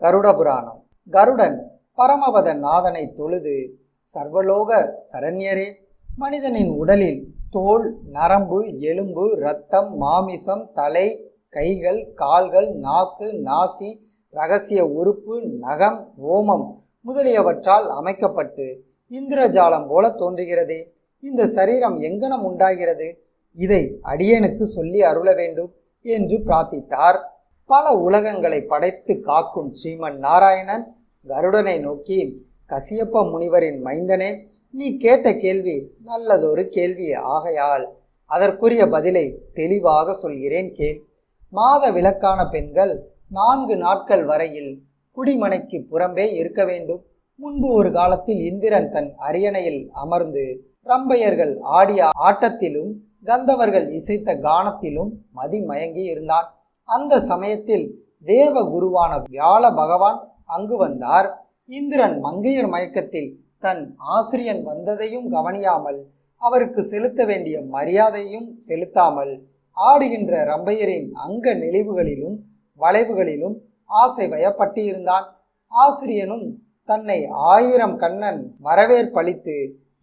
கருட புராணம் கருடன் பரமபத நாதனை தொழுது சர்வலோக சரண்யரே மனிதனின் உடலில் தோல் நரம்பு எலும்பு இரத்தம் மாமிசம் தலை கைகள் கால்கள் நாக்கு நாசி ரகசிய உறுப்பு நகம் ஓமம் முதலியவற்றால் அமைக்கப்பட்டு இந்திரஜாலம் போல தோன்றுகிறதே. இந்த சரீரம் எங்கனம் உண்டாகிறது? இதை அடியனுக்கு சொல்லி அருள வேண்டும் என்று பிரார்த்தித்தார். பல உலகங்களை படைத்து காக்கும் ஸ்ரீமன் நாராயணன் கருடனை நோக்கி கசியப்ப முனிவரின் மைந்தனே நீ கேட்ட கேள்வி நல்லதொரு கேள்வி ஆகையால். அதற்குரிய பதிலை தெளிவாக சொல்கிறேன் கேள். மாத விளக்கான பெண்கள் நான்கு நாட்கள் வரையில் குடிமனைக்கு புறம்பே இருக்க வேண்டும். முன்பு ஒரு காலத்தில் இந்திரன் தன் அரியணையில் அமர்ந்து ரம்பையர்கள் ஆடிய ஆட்டத்திலும் கந்தவர்கள் இசைத்த கானத்திலும் மதிமயங்கி இருந்தான். அந்த சமயத்தில் தேவ குருவான வியாழ பகவான் அங்கு வந்தார். இந்திரன் மங்கையர் மயக்கத்தில் தன் ஆசிரியன் வந்ததையும் கவனியாமல் அவருக்கு செலுத்த வேண்டிய மரியாதையும் செலுத்தாமல் ஆடுகின்ற ரம்பையரின் அங்க நெளிவுகளிலும் வளைவுகளிலும் ஆசை வயப்பட்டிருந்தான் ஆசிரியனும் தன்னை ஆயிரம் கண்ணன் வரவேற்பளித்து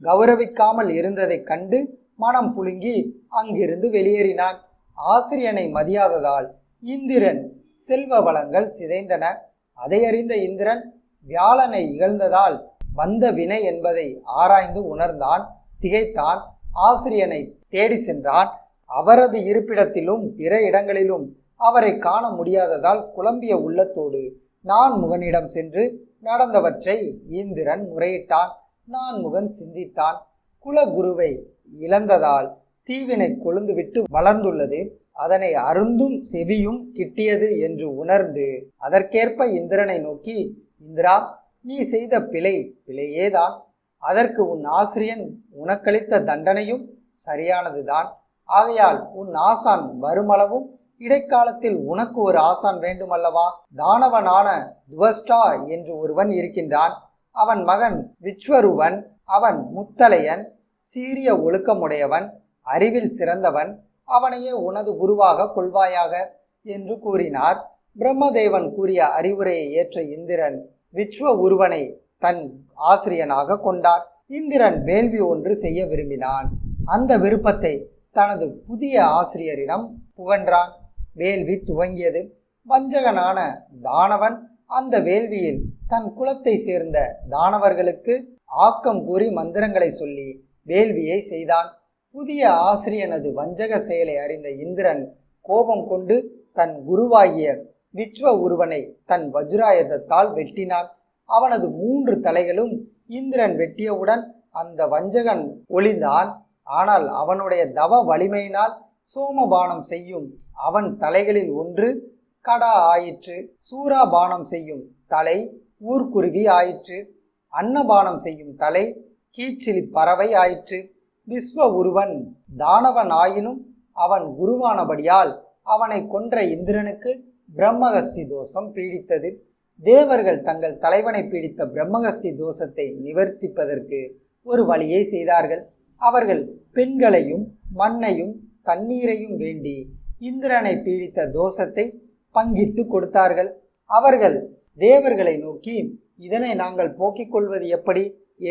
கௌரவிக்காமல் இருந்ததைக் கண்டு மனம் புழுங்கி அங்கிருந்து வெளியேறினான். ஆசிரியனை மதியாததால் இந்திரன் செல்வ வளங்கள் சிதைந்தன. அதை அறிந்த இந்திரன் வியாழனை இகழ்ந்ததால் வந்த வினை என்பதை ஆராய்ந்து உணர்ந்தான் திகைத்தான். ஆசிரியனை தேடி சென்றான். அவரது இருப்பிடத்திலும் பிற இடங்களிலும் அவரை காண முடியாததால் குழம்பிய உள்ளத்தோடு நான் முகனிடம் சென்று நடந்தவற்றை இந்திரன் முறையிட்டான். நான் முகன் சிந்தித்தான். குலகுருவை இழந்ததால் தீவினை கொழுந்துவிட்டு வளர்ந்துள்ளது. அதனை அருந்தும் செவியும் கிட்டியது என்று உணர்ந்து அதற்கேற்ப இந்திரனை நோக்கி இந்திரா நீ செய்த பிழை பிழையேதான் அதற்கு உன் ஆசிரியன் உனக்களித்த தண்டனையும் சரியானதுதான். ஆகையால் உன் ஆசான் வருமளவும் இடைக்காலத்தில் உனக்கு ஒரு ஆசான் வேண்டுமல்லவா? தானவனான துவஸ்டா என்று ஒருவன் இருக்கின்றான். அவன் மகன் விஸ்வருவன் அவன் முத்தலையன் சீரிய ஒழுக்கமுடையவன் அறிவில் சிறந்தவன் அவனையே உனது குருவாக கொள்வாயாக என்று கூறினார். பிரம்மதேவன் கூறிய அறிவுரையை ஏற்ற இந்திரன் விஸ்வ உருவனை தன் ஆசிரியனாக கொண்டார். இந்திரன் வேள்வி ஒன்று செய்ய விரும்பினான். அந்த விருப்பத்தை தனது புதிய ஆசிரியரிடம் புகன்றான். வேள்வி துவங்கியது. வஞ்சகனான தானவன் அந்த வேள்வியில் தன் குலத்தை சேர்ந்த தானவர்களுக்கு ஆக்கம் கூறி மந்திரங்களை சொல்லி வேள்வியை செய்தான். புதிய ஆசிரியனது வஞ்சக செயலை அறிந்த இந்திரன் கோபம் கொண்டு தன் குருவாகிய விஸ்வ உருவனை தன் வஜ்ராயுதத்தால் வெட்டினான். அவனது மூன்று தலைகளும் இந்திரன் வெட்டியவுடன் அந்த வஞ்சகன் ஒளிந்தான். ஆனால் அவனுடைய தவ வலிமையினால் சோமபானம் செய்யும் அவன் தலைகளில் ஒன்று கடா ஆயிற்று சூராபானம் செய்யும் தலை ஊர்க்குருவி ஆயிற்று அன்னபானம் செய்யும் தலை கீச்சிலி பறவை ஆயிற்று. விஸ்வ உருவன் தானவன் ஆயினும் அவன் குருவானபடியால் அவனை கொன்ற இந்திரனுக்கு பிரம்மகஸ்தி தோஷம் பீடித்தது. தேவர்கள் தங்கள் தலைவனை பீடித்த பிரம்மகஸ்தி தோஷத்தை நிவர்த்திப்பதற்கு ஒரு வழியை செய்தார்கள். அவர்கள் பெண்களையும் மண்ணையும் தண்ணீரையும் வேண்டி இந்திரனை பீடித்த தோஷத்தை பங்கிட்டு கொடுத்தார்கள். அவர்கள் தேவர்களை நோக்கி இதனை நாங்கள் போக்கிக் கொள்வது எப்படி?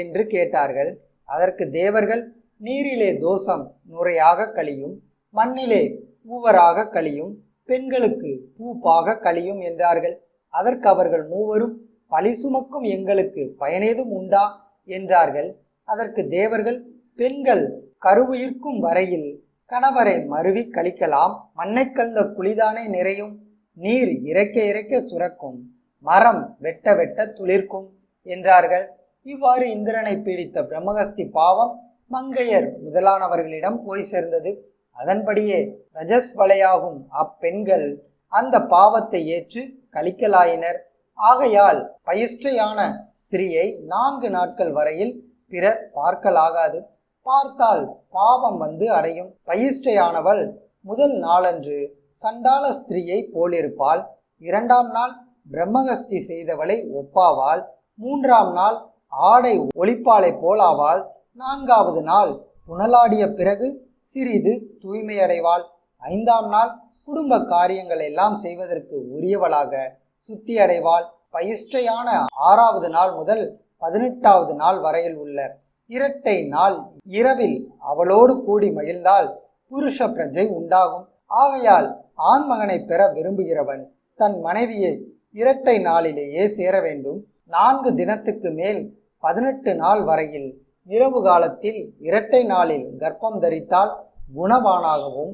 என்று கேட்டார்கள். அதற்கு தேவர்கள் நீரிலே தோஷம் நுரையாக கழியும் மண்ணிலே பூவராக கழியும் பெண்களுக்கு பூப்பாக கழியும் என்றார்கள். அதற்கு அவர்கள் மூவரும் பழி சுமக்கும் எங்களுக்கு பயனேதும் உண்டா? என்றார்கள். அதற்கு தேவர்கள் பெண்கள் கருவுயிர்க்கும் வரையில் கணவரை மருவி கழிக்கலாம் மண்ணை கலந்த குளிதானே நிறையும் நீர் இறைக்க இறைக்க சுரக்கும் மரம் வெட்ட வெட்ட துளிர்க்கும் என்றார்கள். இவ்வாறு இந்திரனை பீடித்த பிரம்மகஸ்தி பாவம் மங்கையர் முதலானவர்களிடம் போய் சேர்ந்தது. அதன்படியே ரஜஸ் வலையாகும் அப்பெண்கள் அந்த பாவத்தை ஏற்று கழிக்கலாயினர். ஆகையால் பயிஷ்டையான ஸ்திரியை நான்கு நாட்கள் வரையில் பிறர் பார்க்கலாகாது. பார்த்தால் பாவம் வந்து அடையும். பயிஷ்டையானவள் முதல் நாளன்று சண்டால ஸ்திரியை போலிருப்பாள். இரண்டாம் நாள் பிரம்மகஸ்தி செய்தவளை ஒப்பாவாள். மூன்றாம் நாள் ஆடை ஒளிப்பாளை போலாவாள். நான்காவது நாள் புனலாடிய பிறகு சிறிது தூய்மையடைவாள். ஐந்தாம் நாள் குடும்ப காரியங்கள் எல்லாம் செய்வதற்கு உரியவளாக சுத்தி அடைவாள் பயிஷ்டையான ஆறாவது நாள் முதல் பதினெட்டாவது நாள் வரையில் உள்ள இரட்டை நாள் இரவில் அவளோடு கூடி மகிழ்ந்தால் புருஷ பிரஜை உண்டாகும். ஆகையால் ஆண்மகனை பெற விரும்புகிறவன் தன் மனைவியை இரட்டை நாளிலேயே சேர வேண்டும். நான்கு தினத்துக்கு மேல் பதினெட்டு நாள் வரையில் இரவு காலத்தில் இரட்டை நாளில் கர்ப்பம் தரித்தால் குணவானாகவும்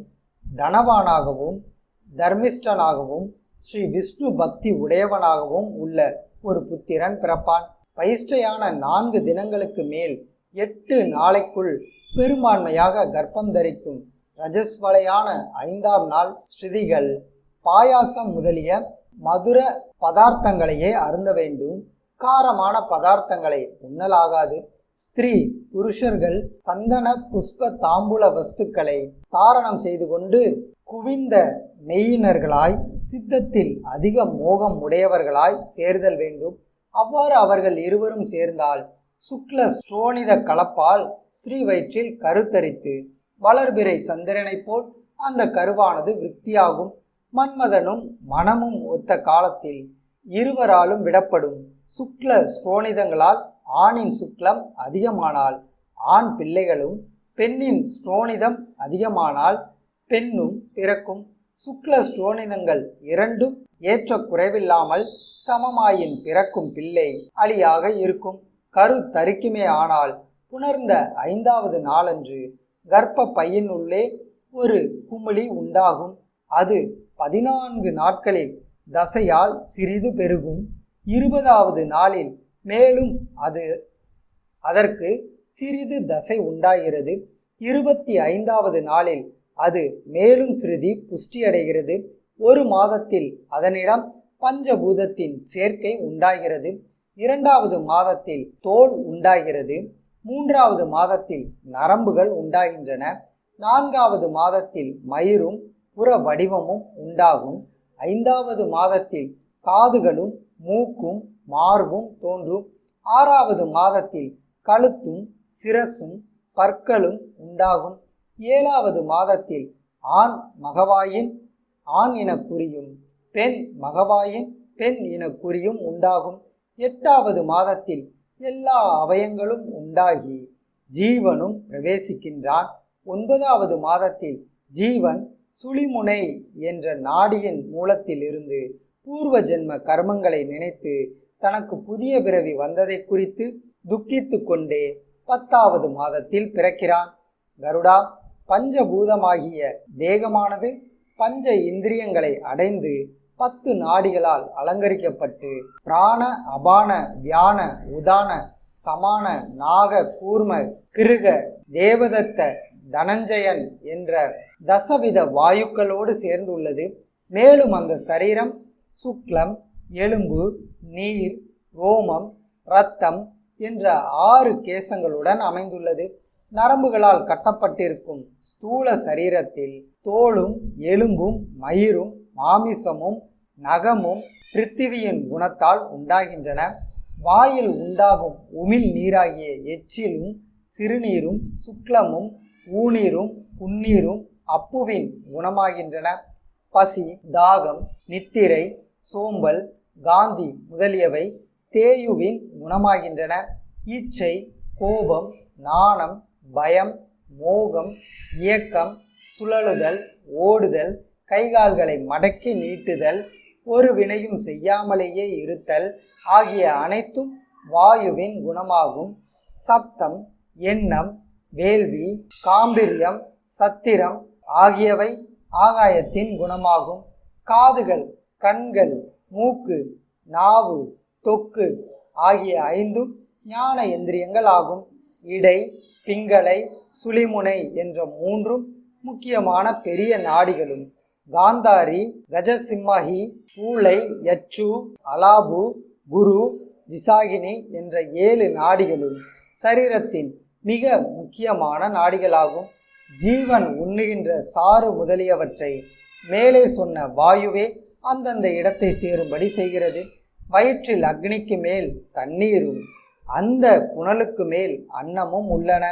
தனவானாகவும் தர்மிஷ்டனாகவும் ஸ்ரீ விஷ்ணு பக்தி உடையவனாகவும் உள்ள ஒரு புத்திரன் பிறப்பான். பயிஷ்டையான நான்கு தினங்களுக்கு மேல் எட்டு நாளைக்குள் பெரும்பான்மையாக கர்ப்பம் தரிக்கும் ரஜஸ்வலையான ஐந்தாம் நாள் ஸ்ருதிகள் பாயாசம் முதலிய மதுர பதார்த்தங்களையே அருந்த வேண்டும். காரமான பதார்த்தங்களை உண்ணலாகாது. ஸ்திரீ புருஷர்கள் சந்தன புஷ்ப தாம்பூல வஸ்துக்களை தாரணம் செய்து கொண்டு குவிந்த நெய்யினர்களாய் சித்தத்தில் அதிக மோகம் உடையவர்களாய் சேர்தல் வேண்டும். அவ்வாறு அவர்கள் இருவரும் சேர்ந்தால் சுக்ல ஸ்ரோணித கலப்பால் ஸ்ரீ வயிற்றில் கருத்தரித்து வளர்பிறை சந்திரனைப் போல் அந்த கருவானது விருத்தியாகும். மன்மதனும் மனமும் ஒத்த காலத்தில் இருவராலும் விடப்படும் சுக்ல ஸ்ரோணிதங்களால் ஆணின் சுக்லம் அதிகமானால் ஆண் பிள்ளைகளும் பெண்ணின் ஸ்ரோணிதம் அதிகமானால் பெண்ணும் பிறக்கும். சுக்ல ஸ்ரோணிதங்கள் இரண்டும் ஏற்ற குறைவில்லாமல் சமமாயின் பிறக்கும் பிள்ளை அழியாக இருக்கும். கரு தரிக்குமே ஆனால் புணர்ந்த ஐந்தாவது நாளன்று கர்ப்ப பையினுள்ளே ஒரு குமிழி உண்டாகும். அது பதினான்கு நாட்களில் தசையால் சிறிது பெருகும். இருபதாவது நாளில் மேலும் அது அதற்கு சிறிது தசை உண்டாகிறது. இருபத்தி ஐந்தாவது நாளில் அது மேலும் சிறிது புஷ்டியடைகிறது. ஒரு மாதத்தில் அதனிடம் பஞ்சபூதத்தின் சேர்க்கை உண்டாகிறது. இரண்டாவது மாதத்தில் தோல் உண்டாகிறது. மூன்றாவது மாதத்தில் நரம்புகள் உண்டாகின்றன. நான்காவது மாதத்தில் மயிரும் புற வடிவமும் உண்டாகும். ஐந்தாவது மாதத்தில் காதுகளும் மூக்கும் மார்பும் தோன்றும். ஆறாவது மாதத்தில் கழுத்தும் சிரசும் பற்களும் உண்டாகும். ஏழாவது மாதத்தில் ஆண் மகவாயின் ஆண் இனக்குறியும் பெண் மகவாயின் பெண் இனக்குறியும் உண்டாகும். எட்டாவது மாதத்தில் எல்லா அவயங்களும் உண்டாகி ஜீவனும் பிரவேசிக்கின்றான். ஒன்பதாவது மாதத்தில் ஜீவன் சுழிமுனை என்ற நாடியின் மூலத்திலிருந்து பூர்வ ஜென்ம கர்மங்களை நினைத்து தனக்கு புதிய பிறவி வந்ததை குறித்து துக்கித்து கொண்டே பத்தாவது மாதத்தில் பிறக்கிறான். கருடா பஞ்சபூதமாகிய தேகமானது பஞ்ச இந்திரியங்களை அடைந்து பத்து நாடிகளால் அலங்கரிக்கப்பட்டு பிராண அபான வியான உதான சமான நாக கூர்ம கிருக தேவதத்த தனஞ்சயன் என்ற தசவித வாயுக்களோடு சேர்ந்துள்ளது. மேலும் அந்த சரீரம் சுக்லம் எலும்பு நீர் ரோமம் இரத்தம் என்ற ஆறு கேசங்களுடன் அமைந்துள்ளது. நரம்புகளால் கட்டப்பட்டிருக்கும் ஸ்தூல சரீரத்தில் தோலும் எலும்பும் மயிரும் மாமிசமும் நகமும் பிருத்திவியின் குணத்தால் உண்டாகின்றன. வாயில் உண்டாகும் உமிழ் நீராகிய எச்சிலும் சிறுநீரும் சுக்லமும் ஊநீரும் புன்னீரும் அப்புவின் குணமாகின்றன. பசி தாகம் நித்திரை சோம்பல் காந்தி முதலியவை தேயுவின் குணமாகின்றன. இச்சை கோபம் நாணம் பயம் மோகம் இயக்கம் சுழலுதல் ஓடுதல் கைகால்களை மடக்கி நீட்டுதல் ஒரு வினையும் செய்யாமலேயே இருத்தல் ஆகிய அனைத்தும் வாயுவின் குணமாகும். சப்தம் எண்ணம் வேள்வி காம்பிரியம் சத்திரம் ஆகியவை ஆகாயத்தின் குணமாகும். காதுகள் கண்கள் மூக்கு நாவு தொக்கு ஆகிய ஐந்தும் ஞான எந்திரியங்களாகும். இடை பிங்களை சுழிமுனை என்ற மூன்றும் முக்கியமான பெரிய நாடிகளும். காந்தாரி கஜசிம்மஹி பூளை யச்சு அலாபு குரு விசாகினி என்ற ஏழு நாடிகளும் சரீரத்தின் மிக முக்கியமான நாடிகளாகும். ஜீவன் உண்ணுகின்ற சாறு முதலியவற்றை மேலே சொன்ன வாயுவே அந்தந்த இடத்தை சேரும்படி செய்கிறது. வயிற்றில் அக்னிக்கு மேல் தண்ணீரும் அந்த புனலுக்கு மேல் அன்னமும் உள்ளன.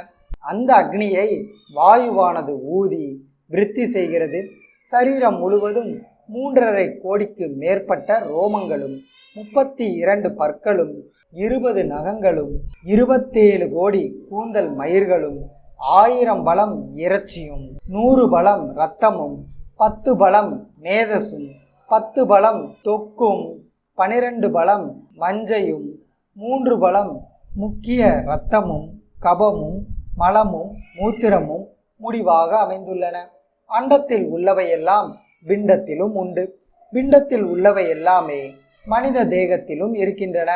அந்த அக்னியை வாயுவானது ஊதி விருத்தி செய்கிறது. சரீரம் முழுவதும் மூன்றரை கோடிக்கு மேற்பட்ட ரோமங்களும் முப்பத்தி இரண்டு பற்களும் இருபது நகங்களும் இருபத்தேழு கோடி கூந்தல் மயிர்களும் ஆயிரம் பலம் இறைச்சியும் நூறு பலம் இரத்தமும் பத்து பலம் மேதசும் பத்து பலம் தொக்கும் பனிரெண்டு பலம் மஞ்சையும் மூன்று பலம் முக்கிய இரத்தமும் கபமும் மலமும் மூத்திரமும் முடிவாக அமைந்துள்ளன. அண்டத்தில் உள்ளவையெல்லாம் பிண்டத்திலும் உண்டு. பிண்டத்தில் உள்ளவை எல்லாமே மனித தேகத்திலும் இருக்கின்றன.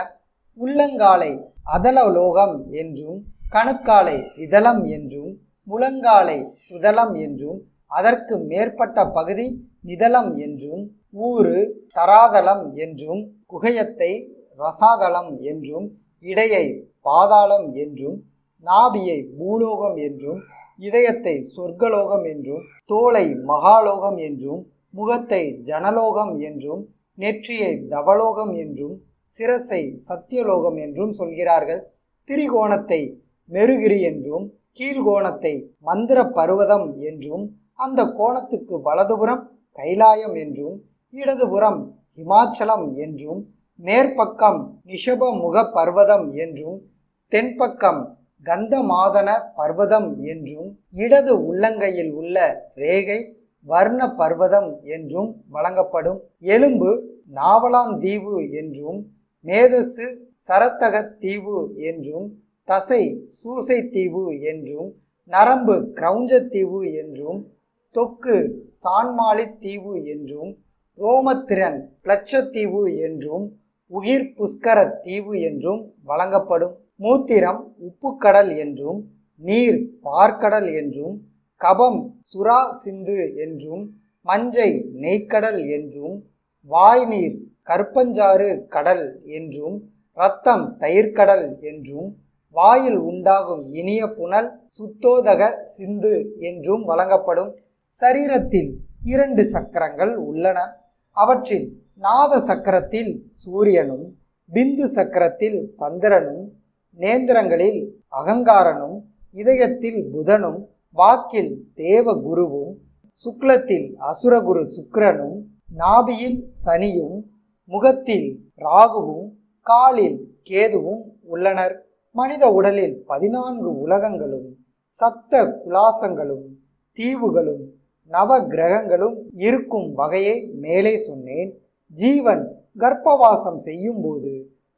உள்ளங்காலை அதலலோகம் என்றும் கணுக்காலை விதலம் என்றும் முழங்காலை சுதலம் என்றும் அதற்கு மேற்பட்ட பகுதி நிதலம் என்றும் ஊறு தராதலம் என்றும் குகையத்தை ரசாதளம் என்றும் இடையை பாதாளம் என்றும் நாபியை பூலோகம் என்றும் இதயத்தை சொர்க்கலோகம் என்றும் தோலை மகாலோகம் என்றும் முகத்தை ஜனலோகம் என்றும் நெற்றியை தவலோகம் என்றும் சிரசை சத்தியலோகம் என்றும் சொல்கிறார்கள். திரிகோணத்தை மெருகிரி என்றும் கீழ்கோணத்தை மந்திர பர்வதம் என்றும் அந்த கோணத்துக்கு வலதுபுறம் கைலாயம் என்றும் இடதுபுறம் இமாச்சலம் என்றும் மேற்பக்கம் நிஷப முக பர்வதம் என்றும் தென்பக்கம் கந்தமாதன பர்வதம் என்றும் இடது உள்ளங்கையில் உள்ள ரேகை வர்ண பர்வதம் என்றும் வழங்கப்படும். எலும்பு நாவலாந்தீவு என்றும் மேதசு சரத்தக தீவு என்றும் தசை சூசை தீவு என்றும் நரம்பு கிரௌஞ்ச தீவு என்றும் தொக்கு சான்மாலி தீவு என்றும் ரோமத்திரன் பிளட்சத்தீவு என்றும் உயிர் புஷ்கர தீவு என்றும் வழங்கப்படும். மூத்திரம் உப்புக்கடல் என்றும் நீர் பார்க்கடல் என்றும் கபம் சுறா சிந்து என்றும் மஞ்சை நெய்க்கடல் என்றும் வாய்நீர் கற்பஞ்சாறு கடல் என்றும் இரத்தம் தயிர்கடல் என்றும் வாயில் உண்டாகும் இனிய புனல் சுத்தோதக சிந்து என்றும் வழங்கப்படும். சரீரத்தில் இரண்டு சக்கரங்கள் உள்ளன. அவற்றில் நாத சக்கரத்தில் சூரியனும் பிந்து சக்கரத்தில் சந்திரனும் நேந்திரங்களில் அகங்காரனும் இதயத்தில் புதனும் வாக்கில் தேவகுருவும் சுக்லத்தில் அசுரகுரு சுக்கிரனும் நாபியில் சனியும் முகத்தில் ராகுவும் காலில் கேதுவும் உள்ளனர். மனித உடலில் பதினான்கு உலகங்களும் சப்த குலாசங்களும் தீவுகளும் நவ கிரகங்களும் இருக்கும் வகையை மேலே சொன்னேன். ஜீவன் கர்ப்பவாசம் செய்யும்போது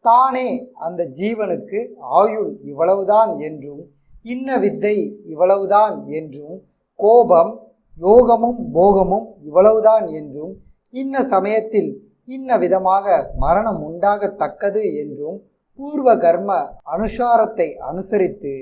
தானே அந்த ஜீவனுக்கு ஆயுள் இவ்வளவுதான் என்றும் இன்ன வித்தை இவ்வளவுதான் என்றும் கோபம் யோகமும் போகமும் இவ்வளவுதான் என்றும் இன்ன சமயத்தில் இன்ன விதமாக மரணம் உண்டாகத்தக்கது என்றும் பூர்வ கர்ம அனுசாரத்தை அனுசரித்து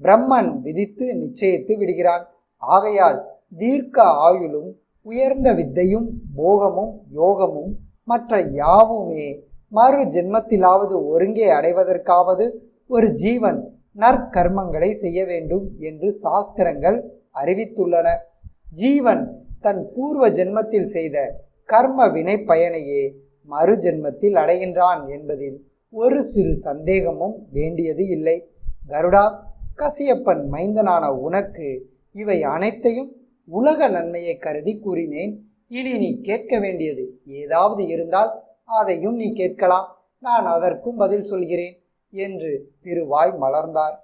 பிரம்மன் விதித்து நிச்சயித்து விடுகிறான். ஆகையால் தீர்க்க ஆயுளும் உயர்ந்த வித்தையும் போகமும் யோகமும் மற்ற யாவுமே மறு ஜென்மத்திலாவது ஒருங்கே அடைவதற்காவது ஒரு ஜீவன் நற்கர்மங்களை செய்ய வேண்டும் என்று சாஸ்திரங்கள் அறிவித்துள்ளன. ஜீவன் தன் பூர்வ ஜென்மத்தில் செய்த கர்ம வினை பயனையே மறு ஜென்மத்தில் அடைகின்றான் என்பதில் ஒரு சிறு சந்தேகமும் வேண்டியது இல்லை. கருடா கசியப்பன் மைந்தனான உனக்கு இவை அனைத்தையும் உலக நன்மையை கருதி கூறினேன். இனி நீ கேட்க வேண்டியது ஏதாவது இருந்தால் அதையும் நீ கேட்கலாம். நான் அதற்கும் பதில் சொல்கிறேன் என்று திருவாய் மலர்ந்தார்.